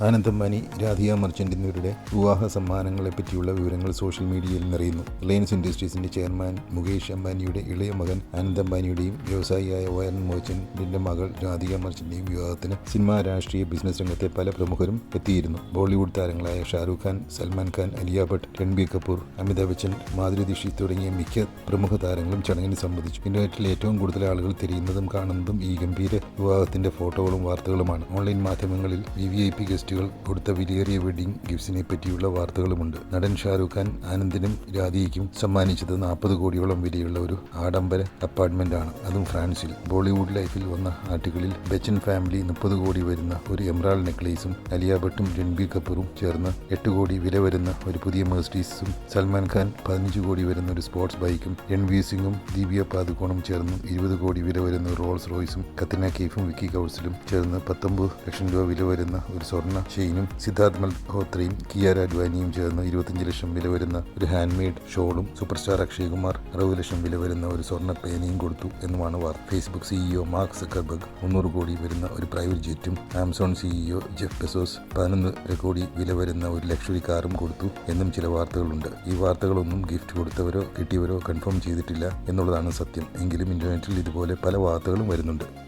Anand Ambani Radhika merchant എന്നിവരുടെ വിവാഹ സമ്മാനങ്ങളെ പറ്റിയുള്ള വിവരങ്ങൾ സോഷ്യൽ മീഡിയയിൽ നിറയുന്നു. റിലയൻസ് ഇൻഡസ്ട്രീസിന്റെ ചെയർമാൻ മുകേഷ് അംബാനിയുടെ ഇളയ മകൻ ആനന്ദ് അംബാനിയുടെയും വ്യവസായിയായ വയൻ മർച്ചന്റിന്റെ മകൾ രാധിക മർച്ചന്റിന്റെയും വിവാഹത്തിന് സിനിമാ രാഷ്ട്രീയ ബിസിനസ് രംഗത്തെ പല പ്രമുഖരും എത്തിയിരുന്നു. ബോളിവുഡ് താരങ്ങളായ ഷാരൂഖ് ഖാൻ സൽമാൻ ഖാൻ അലിയ ഭട്ട് രൺബീർ കപൂർ അമിതാഭ് ബച്ചൻ മാധുരി ദീക്ഷിത് തുടങ്ങിയ മിക്ക പ്രമുഖ താരങ്ങളും ചടങ്ങിന് സംബന്ധിച്ചു. ഇന്റർനെറ്റിൽ ഏറ്റവും കൂടുതൽ ആളുകൾ തിരിയുന്നതും കാണുന്നതും ഈ ഗംഭീര വിവാഹത്തിന്റെ ഫോട്ടോകളും വാർത്തകളുമാണ്. ഓൺലൈൻ മാധ്യമങ്ങളിൽ വി വി ഐ പി ഗസ്റ്റുകൾ കൊടുത്ത വിലയേറിയ വെഡിംഗ് ഗിഫ്റ്റ്സിനെ പറ്റിയുള്ള വാർത്തകളുമുണ്ട്. നടൻ ഷാരൂഖ് ഖാൻ ആനന്ദിനും രാധികയ്ക്കും സമ്മാനിച്ചത് നാൽപ്പത് കോടിയോളം വിലയുള്ള ഒരു ആഡംബര അപ്പാർട്ട്മെന്റ് ആണ് അതും ഫ്രാൻസിൽ. ബോളിവുഡ് ലൈഫിൽ വന്ന ആർട്ടിക്കിളിൽ ബച്ചൻ ഫാമിലി മുപ്പത് കോടി വരുന്ന ഒരു എംറാൾ നെക്ലേസും അലിയ ഭട്ടും രൺബീർ കപൂറും ചേർന്ന് എട്ട് കോടി വില വരുന്ന ഒരു പുതിയ മേഴ്സ്റ്റീസും സൽമാൻ ഖാൻ പതിനഞ്ച് കോടി വരുന്ന ഒരു സ്പോർട്സ് ബൈക്കും രൺവീർ സിംഗും ദീപിക പാദുക്കോണും ചേർന്ന് ഇരുപത് കോടി വില വരുന്ന റോൾസ് റോയ്സും കത്തിന കെയ്ഫും വിക്കി കൗൺസിലും ചേർന്ന് പത്തൊമ്പത് ലക്ഷം രൂപ വില വരുന്ന ഒരു സ്വർണ ഷെയിനും സിദ്ധാർത്ഥ് മൽഹോത്രയും കിയാര അഡ്വാനിയും ചേർന്ന് ഇരുപത്തിയഞ്ച് ലക്ഷം വില വരുന്ന ഒരു ഹാൻഡ് മെയ്ഡ് ഷോളും സൂപ്പർ സ്റ്റാർ അക്ഷയ് കുമാർ അറുപത് ലക്ഷം വില വരുന്ന ഒരു സ്വർണ പേനയും കൊടുത്തു എന്നുമാണ് വാർത്ത. ഫേസ്ബുക്ക് സിഇഒ മാർക്ക് സക്കർബർഗ് മുന്നൂറ് കോടി വരുന്ന ഒരു പ്രൈവറ്റ് ജെറ്റും ആമസോൺ സിഇഒ ജെഫ് ബെസോസ് പതിനൊന്ന് കോടി വില വരുന്ന ഒരു ലക്ഷറി കാറും കൊടുത്തു എന്നും ചില വാർത്തകളുണ്ട്. ഈ വാർത്തകളൊന്നും ഗിഫ്റ്റ് കൊടുത്തവരോ കിട്ടിയവരോ കൺഫേം ചെയ്തിട്ടില്ല എന്നുള്ളതാണ് സത്യം. എങ്കിലും ഇന്റർനെറ്റിൽ ഇതുപോലെ പല വാർത്തകളും വരുന്നുണ്ട്.